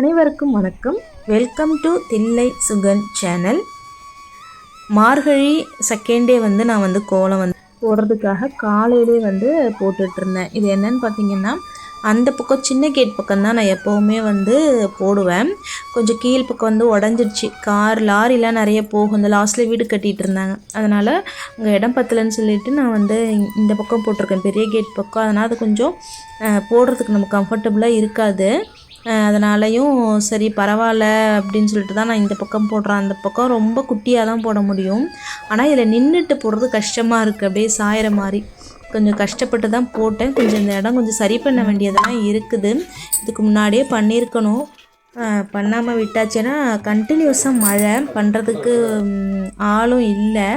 அனைவருக்கும் வணக்கம். Welcome to Thillai Sugan channel Margazhi second day வந்து நான் வந்து கோலம் வந்து போடுறதுக்காக காலையிலே வந்து போட்டுட்டு இருந்தேன் இது என்னன்னு பார்த்தீங்கன்னா அந்த பக்கம் சின்ன கேட் பக்கம் தான் நான் எப்போவுமே வந்து போடுவேன். கொஞ்சம் கீழ் பக்கம் வந்து உடஞ்சிடுச்சு கார் லாரிலாம் நிறைய போகும். இந்த லாஸ்ட்டில் வீடு கட்டிகிட்டு இருந்தாங்க அதனால் அங்கே இடம் பத்தலைன்னு சொல்லிட்டு நான் வந்து இந்த பக்கம் போட்டிருக்கேன். பெரிய கேட் பக்கம். அதனால் அது கொஞ்சம் போடுறதுக்கு நம்ம கம்ஃபர்டபுளாக இருக்காது. அதனாலையும் சரி பரவாயில்ல அப்படின்னு சொல்லிட்டு தான் நான் இந்த பக்கம் போடுறேன். அந்த பக்கம் ரொம்ப குட்டியாக தான் போட முடியும். ஆனால் இதில் நின்றுட்டு போடுறது கஷ்டமாக இருக்குது அப்படியே சாயிற மாதிரி. கொஞ்சம் கஷ்டப்பட்டு தான் போட்டேன். கொஞ்சம் இந்த இடம் கொஞ்சம் சரி பண்ண வேண்டியதெல்லாம் இருக்குது. இதுக்கு முன்னாடியே பண்ணியிருக்கணும். பண்ணாமல் விட்டாச்சுன்னா கண்டினியூஸாக மழை பண்ணுறதுக்கு ஆளும் இல்லை.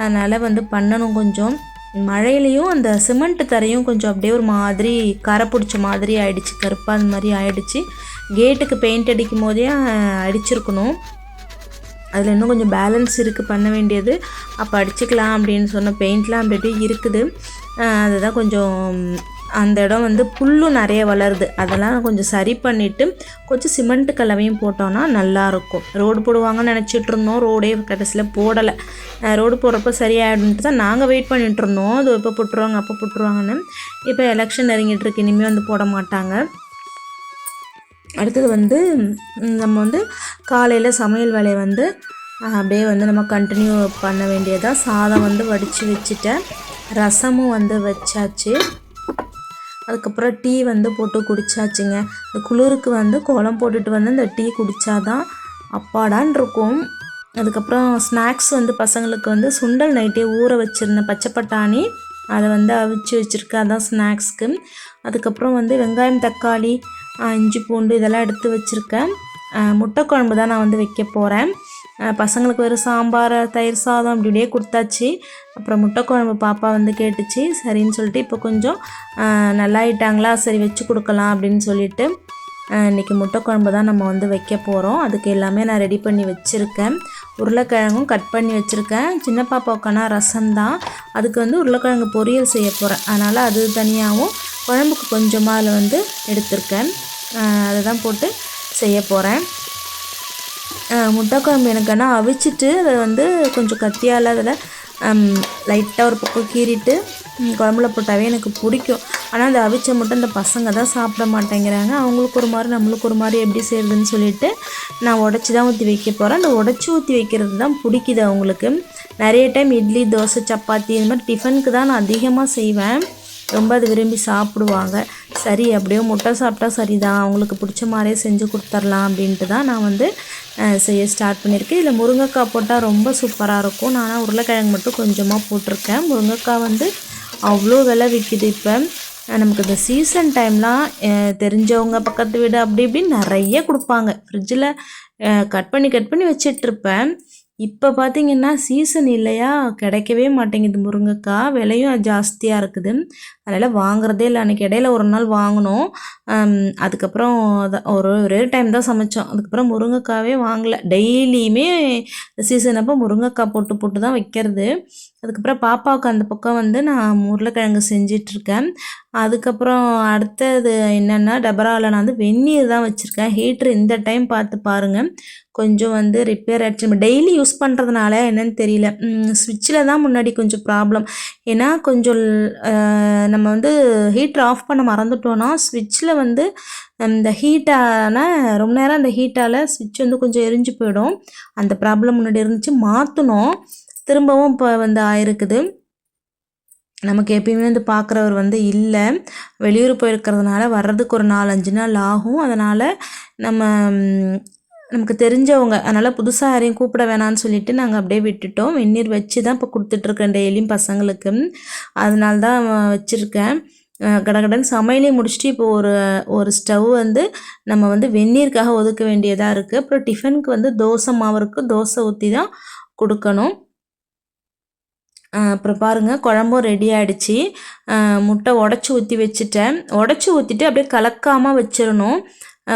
அதனால் வந்து பண்ணணும் கொஞ்சம். மழையிலையும் அந்த சிமெண்ட் தரையும் கொஞ்சம் அப்படியே ஒரு மாதிரி கரை பிடிச்ச மாதிரி ஆயிடுச்சு. கருப்பாக அந்த மாதிரி ஆயிடுச்சு. கேட்டுக்கு பெயிண்ட் அடிக்கும் போதே அடிச்சிருக்கணும். அதில் இன்னும் கொஞ்சம் பேலன்ஸ் இருக்குது பண்ண வேண்டியது. அப்போ அடிச்சுக்கலாம் அப்படின்னு சொன்ன பெயிண்ட்லாம் அப்படி அப்படியே இருக்குது. அதுதான் கொஞ்சம் அந்த இடம் வந்து புல்லும் நிறைய வளருது. அதெல்லாம் கொஞ்சம் சரி பண்ணிவிட்டு கொஞ்சம் சிமெண்ட் கலவையும் போட்டோன்னா நல்லாயிருக்கும். ரோடு போடுவாங்கன்னு நினச்சிட்டு இருந்தோம் ரோடே கடைசியில் போடலை. ரோடு போடுறப்ப சரியாயிடும்ட்டு தான் நாங்கள் வெயிட் பண்ணிட்டுருந்தோம் அது எப்போ போட்டுருவாங்க அப்போ போட்டுருவாங்கன்னு. இப்போ எலெக்ஷன் நெருங்கிட்டு இருக்கு இனிமேல் வந்து போட மாட்டாங்க. அடுத்தது வந்து நம்ம வந்து காலையில் சமையல் வேலையை வந்து அப்படியே வந்து நம்ம கண்டினியூ பண்ண வேண்டியதாக சாதம் வந்து வடித்து வச்சுட்டேன். ரசமும் வந்து வச்சாச்சு. அதுக்கப்புறம் டீ வந்து போட்டு குடிச்சாச்சுங்க. இந்த குளிருக்கு வந்து கோலம் போட்டுட்டு வந்து இந்த டீ குடித்தாதான் அப்பாடான் இருக்கும் அதுக்கப்புறம் ஸ்நாக்ஸ் வந்து பசங்களுக்கு வந்து சுண்டல் நைட்டே ஊற வச்சுருந்தேன் பச்சை பட்டாணி அதை வந்து அவிச்சு வச்சுருக்கேன் அதான் ஸ்நாக்ஸ்க்கு. அதுக்கப்புறம் வந்து வெங்காயம் தக்காளி இஞ்சி பூண்டு இதெல்லாம் எடுத்து வச்சுருக்கேன். முட்டை குழம்பு தான் நான் வந்து வைக்க போகிறேன் பசங்களுக்கு வெறும் சாம்பார் தயிர் சாதம் அப்படி இப்படியே கொடுத்தாச்சு. அப்புறம் முட்டை குழம்பு பாப்பா வந்து கேட்டுச்சு. சரின்னு சொல்லிட்டு இப்போ கொஞ்சம் நல்லாயிட்டாங்களா? சரி வச்சு கொடுக்கலாம் அப்படின்னு சொல்லிட்டு இன்றைக்கி இன்னைக்கு முட்டை குழம்பு தான் நம்ம வந்து வைக்க போகிறோம் அதுக்கு எல்லாமே நான் ரெடி பண்ணி வச்சுருக்கேன். உருளைக்கிழங்கும் கட் பண்ணி வச்சுருக்கேன். சின்ன பாப்பாவுக்கான ரசம் தான். அதுக்கு வந்து உருளைக்கிழங்கு பொரியல் செய்ய போகிறேன் அதனால் அது தனியாகவும் குழம்புக்கு கொஞ்சமாக அதில் வந்து எடுத்திருக்கேன். அதை தான் போட்டு செய்ய போகிறேன் முட்டை குழம்பு எனக்கு ஆனால் அவிச்சிட்டு அதை வந்து கொஞ்சம் கத்தியால் அதில் லைட்டாக ஒரு பக்கம் கீறிட்டு குழம்புல போட்டாவே எனக்கு பிடிக்கும். ஆனால் அந்த அவிச்ச மட்டும் இந்த பசங்க தான் சாப்பிட மாட்டேங்கிறாங்க. அவங்களுக்கு ஒரு மாதிரி நம்மளுக்கு ஒரு மாதிரி எப்படி செய்கிறதுன்னு சொல்லிட்டு நான் உடச்சி தான் ஊற்றி வைக்க போகிறேன் அந்த உடச்சி ஊற்றி வைக்கிறது தான் பிடிக்குது அவங்களுக்கு. நிறைய டைம் இட்லி தோசை சப்பாத்தி இந்த மாதிரி டிஃபனுக்கு தான் நான் அதிகமாக செய்வேன். ரொம்ப அது விரும்பி சாப்பிடுவாங்க. சரி அப்படியே முட்டை சாப்பிட்டா சரிதான். அவங்களுக்கு பிடிச்ச மாதிரியே செஞ்சு கொடுத்துர்லாம் அப்படின்ட்டு தான் நான் வந்து செய்ய ஸ்டார்ட் பண்ணியிருக்கேன் இதில் முருங்கைக்காய் போட்டால் ரொம்ப சூப்பராக இருக்கும். நான் உருளைக்கிழங்கு மட்டும் கொஞ்சமாக போட்டிருக்கேன். முருங்கைக்காய் வந்து அவ்வளோ விலை விற்கிது இப்போ. நமக்கு இந்த சீசன் டைம்லாம் தெரிஞ்சவங்க பக்கத்து வீடு அப்படி இப்படின்னு நிறைய கொடுப்பாங்க. ஃப்ரிட்ஜில் கட் பண்ணி கட் பண்ணி வச்சிட்ருப்பேன் இப்போ பார்த்தீங்கன்னா சீசன் இல்லையா? கிடைக்கவே மாட்டேங்குது முருங்கைக்காய் விலையும் ஜாஸ்தியாக இருக்குது. அதனால் வாங்குறதே இல்லை. அன்றைக்கி இடையில ஒரு நாள் வாங்கினோம். அதுக்கப்புறம் ஒரு ஒரே டைம் தான் சமைச்சோம். அதுக்கப்புறம் முருங்கைக்காவே வாங்கலை. டெய்லியுமே சீசன் அப்போ முருங்கைக்காய் போட்டு போட்டு தான் வைக்கிறது. அதுக்கப்புறம் பாப்பாவுக்கு அந்த பக்கம் வந்து நான் உருளைக்கிழங்கு செஞ்சிட்ருக்கேன். அதுக்கப்புறம் அடுத்தது என்னென்னா டபராவில் நான் வந்து வெந்நீர் தான் வச்சுருக்கேன். ஹீட்ரு இந்த டைம் பார்த்து பாருங்கள் கொஞ்சம் வந்து ரிப்பேர் ஆகிடுச்சு நம்ம டெய்லி யூஸ் பண்ணுறதுனால என்னன்னு தெரியல. ஸ்விட்சில் தான் முன்னாடி கொஞ்சம் ப்ராப்ளம் ஏன்னா கொஞ்சம் நம்ம வந்து ஹீட்டர் ஆஃப் பண்ண மறந்துட்டோன்னா ஸ்விட்சில் வந்து இந்த ஹீட்டான ரொம்ப நேரம் அந்த ஹீட்டால் ஸ்விட்ச் வந்து கொஞ்சம் எரிஞ்சு போயிடும். அந்த ப்ராப்ளம் முன்னாடி இருந்துச்சு. மாற்றினோம் திரும்பவும் இப்போ வந்து ஆயிருக்குது. நமக்கு எப்பயுமே வந்து பார்க்குறவர் வந்து இல்லை. வெளியூர் போயிருக்கிறதுனால வர்றதுக்கு ஒரு நாலஞ்சு நாள் ஆகும். அதனால் நம்ம நமக்கு தெரிஞ்சவங்க அதனால் புதுசாக யாரையும் கூப்பிட வேணான்னு சொல்லிட்டு நாங்கள் அப்படியே விட்டுட்டோம். வெந்நீர் வச்சு தான் இப்போ கொடுத்துட்ருக்கேன் டெய்லியும் பசங்களுக்கு. அதனால தான் வச்சுருக்கேன் கடகடன் சமையலையும் முடிச்சுட்டு இப்போ ஒரு ஒரு ஸ்டவ் வந்து நம்ம வந்து வெந்நீருக்காக ஒதுக்க வேண்டியதாக இருக்குது அப்புறம் டிஃபனுக்கு வந்து தோசை மாவு இருக்குது தோசை ஊற்றி தான் கொடுக்கணும். அப்புறம் பாருங்கள் குழம்பும் ரெடி ஆகிடுச்சி முட்டை உடச்சி ஊற்றி வச்சுட்டேன். உடச்சி ஊற்றிட்டு அப்படியே கலக்காமல் வச்சிடணும்.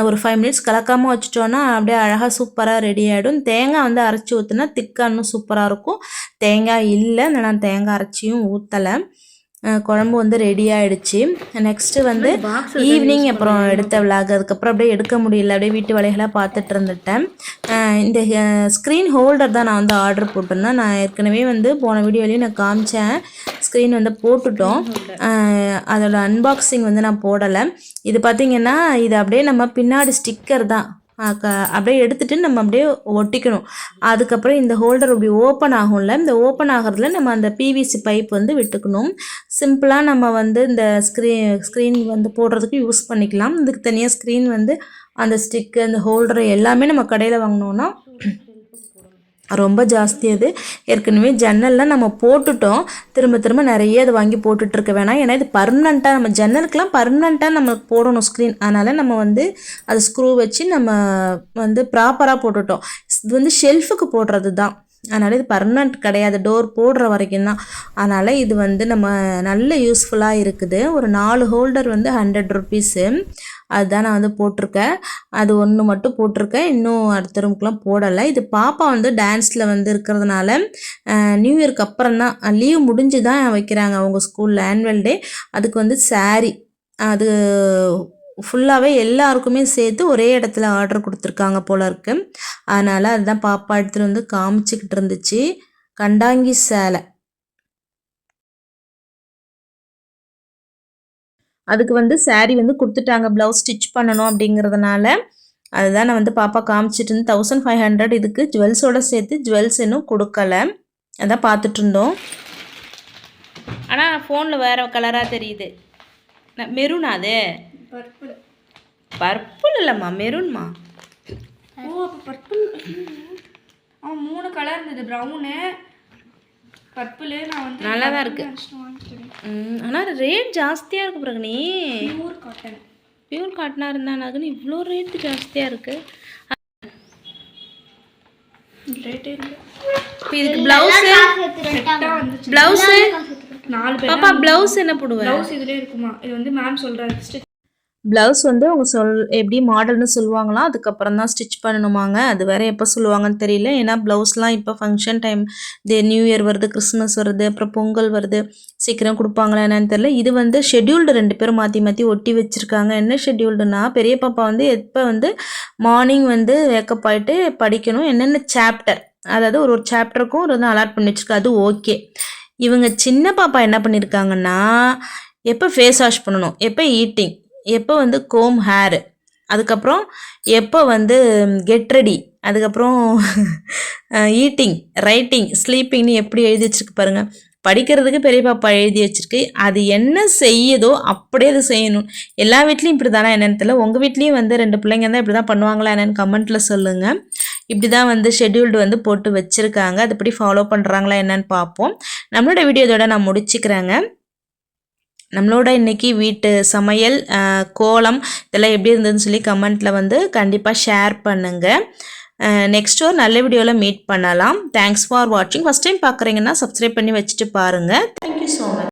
ஒரு ஃபைவ் மினிட்ஸ் கலக்காமல் வச்சுட்டோன்னா அப்படியே அழகாக சூப்பராக ரெடி ஆகிடும் தேங்காய் வந்து அரைச்சி ஊற்றினா திக்கா இன்னும் சூப்பராக இருக்கும். தேங்காய் இல்லை நான் தேங்காய் அரைச்சியும் ஊற்றலை குழம்பு வந்து ரெடி ஆயிடுச்சு. நெக்ஸ்ட்டு வந்து ஈவினிங் அப்புறம் எடுத்த விளாக் அதுக்கப்புறம் அப்படியே எடுக்க முடியல. அப்படியே வீட்டு வேலைகளாக பார்த்துட்டு இருந்துட்டேன். இந்த ஸ்க்ரீன் ஹோல்டர் தான் நான் வந்து ஆர்டர் போட்டிருந்தேன். நான் ஏற்கனவே வந்து போன வீடியோலையும் நான் காமிச்சேன். ஸ்க்ரீன் வந்து போட்டுட்டோம். அதோட அன்பாக்சிங் வந்து நான் போடலை. இது பார்த்திங்கன்னா இது அப்படியே நம்ம பின்னாடி ஸ்டிக்கர் தான். அப்படியே எடுத்துகிட்டு நம்ம அப்படியே ஒட்டிக்கணும். அதுக்கப்புறம் இந்த ஹோல்டர் இப்படி ஓப்பன் ஆகும்ல இந்த ஓப்பன் ஆகிறதுல நம்ம அந்த பிவிசி பைப் வந்து விட்டுக்கணும். சிம்பிளாக நம்ம வந்து இந்த ஸ்க்ரீன் ஸ்க்ரீன் வந்து போடுறதுக்கு யூஸ் பண்ணிக்கலாம். இதுக்கு தனியாக ஸ்க்ரீன் வந்து அந்த ஸ்டிக்கு அந்த ஹோல்டர் எல்லாமே நம்ம கடையில் வாங்கினோன்னா ரொம்ப ஜாஸ்தி அது. ஏற்கனவே ஜன்னல்லாம் நம்ம போட்டுட்டோம். திரும்ப திரும்ப நிறைய அது வாங்கி போட்டுட்ருக்க வேணாம். ஏன்னா இது பர்மனண்ட்டாக நம்ம ஜன்னலுக்கெலாம் பர்மனண்ட்டாக நம்ம போடணும் ஸ்க்ரீன் அதனால் நம்ம வந்து அது ஸ்க்ரூ வச்சு நம்ம வந்து ப்ராப்பராக போட்டுட்டோம். இது வந்து ஷெல்ஃபுக்கு போடுறது தான் அதனால் இது பர்மனண்ட் கிடையாது. டோர் போடுற வரைக்கும் தான். அதனால் இது வந்து நம்ம நல்ல யூஸ்ஃபுல்லாக இருக்குது. ஒரு நாலு ஹோல்டர் வந்து ஹண்ட்ரட் ருபீஸு அதுதான் நான் வந்து போட்டிருக்கேன். அது ஒன்று மட்டும் போட்டிருக்கேன். இன்னும் அடுத்த ரூமுக்குலாம் போடலை. இது பாப்பா வந்து டான்ஸில் வந்து இருக்கிறதுனால நியூ இயர்க்கு அப்புறம் தான் லீவ் முடிஞ்சு தான் வைக்கிறாங்க அவங்க ஸ்கூலில் ஆனுவல் டே அதுக்கு வந்து saree அது ஃபுல்லாகவே எல்லாருக்குமே சேர்த்து ஒரே இடத்துல ஆர்டர் கொடுத்துருக்காங்க போல இருக்கு. அதனால் அதுதான் பாப்பா எடுத்துகிட்டு வந்து காமிச்சிக்கிட்டு இருந்துச்சு. கண்டாங்கி சேலை. அதுக்கு வந்து saree வந்து கொடுத்துட்டாங்க. ப்ளவுஸ் ஸ்டிச் பண்ணணும் அப்படிங்கிறதுனால அதுதான் நான் வந்து பாப்பா காமிச்சிட்டு இருந்து தௌசண்ட் ஃபைவ் ஹண்ட்ரட் இதுக்கு ஜுவல்ஸோட சேர்த்து ஜுவல்ஸ் இன்னும் கொடுக்கல. அதான் பார்த்துட்டு இருந்தோம். ஆனால் ஃபோனில் வேறு கலராக தெரியுது. மெரூனா அது? பர்பிள். பர்பிள் இல்லைம்மா மெரூன்மா? ஓ அப்போ பர்பிள். அவன் மூணு கலர் இருந்தது ப்ரௌனு பர்பிள். நான் வந்து நல்லா தான் இருக்கு. ஆனால் ரேட் ஜாஸ்தியாக இருக்கு பிறகு நீ. பியூர் காட்டன் பியூர் காட்டனாக இருந்தானாக்குன்னு இவ்வளோ ரேட்டு ஜாஸ்தியாக இருக்குது ரேட்டே இல்லை. இப்போ இதுக்கு ப்ளவுஸு ப்ளவுஸு நாலு பாப்பா ப்ளவுஸ் என்ன போடுவேன் ப்ளவுஸ் இதுலேயே இருக்குமா? இது வந்து மேம் சொல்கிறாரு ப்ளவுஸ் வந்து அவங்க சொல் எப்படி மாடல்னு சொல்லுவாங்களாம் அதுக்கப்புறம் தான் ஸ்டிச் பண்ணணுமாங்க. அது வேற எப்போ சொல்லுவாங்கன்னு தெரியல. ஏன்னா ப்ளவுஸ்லாம் இப்போ ஃபங்க்ஷன் டைம் இது நியூ இயர் வருது கிறிஸ்மஸ் வருது அப்புறம் பொங்கல் வருது சீக்கிரம் கொடுப்பாங்களா என்னன்னு தெரியல. இது வந்து ஷெட்யூல்டு ரெண்டு பேரும் மாற்றி மாற்றி ஒட்டி வச்சுருக்காங்க. என்ன ஷெட்யூல்டுனா பெரிய பாப்பா வந்து எப்போ வந்து மார்னிங் வந்து வேக்கப் ஆகிட்டு படிக்கணும் என்னென்ன சாப்டர் அதாவது ஒரு ஒரு சாப்டருக்கும் ஒரு வந்து அலாட் பண்ணி வச்சிருக்கா அது ஓகே இவங்க சின்ன பாப்பா என்ன பண்ணியிருக்காங்கன்னா எப்போ ஃபேஸ் வாஷ் பண்ணணும் எப்போ ஈட்டிங் எப்போ வந்து கோம் ஹேரு அதுக்கப்புறம் எப்போ வந்து கெட் ரெடி அதுக்கப்புறம் ஈட்டிங் ரைட்டிங் ஸ்லீப்பிங்னு எப்படி எழுதி வச்சுருக்கு பாருங்கள் படிக்கிறதுக்கு பெரிய பாப்பா எழுதி வச்சிருக்கு. அது என்ன செய்யுதோ அப்படியே அது செய்யணும். எல்லா வீட்லேயும் இப்படி தானே என்னென்னு தெரியல. உங்கள் வீட்லேயும் வந்து ரெண்டு பிள்ளைங்க தான் இப்படி தான் பண்ணுவாங்களா என்னென்னு கமெண்ட்டில் சொல்லுங்கள் இப்படி தான் வந்து ஷெட்யூல்டு வந்து போட்டு வச்சுருக்காங்க. அதுபடி ஃபாலோ பண்ணுறாங்களா என்னன்னு பார்ப்போம். நம்மளோட வீடியோ இதோட நான் முடிச்சுக்கிறேங்க. நம்மளோட இன்னைக்கு வீட்டு சமையல் கோலம் இதெல்லாம் எப்படி இருந்ததுன்னு சொல்லி கமெண்ட்டில் வந்து கண்டிப்பாக ஷேர் பண்ணுங்கள் நெக்ஸ்ட் ஒரு நல்ல வீடியோவில் மீட் பண்ணலாம். தேங்க்ஸ் ஃபார் வாட்சிங் ஃபஸ்ட் டைம் பார்க்குறீங்கன்னா சப்ஸ்கிரைப் பண்ணி வச்சுட்டு பாருங்கள் தேங்க்யூ ஸோ மச்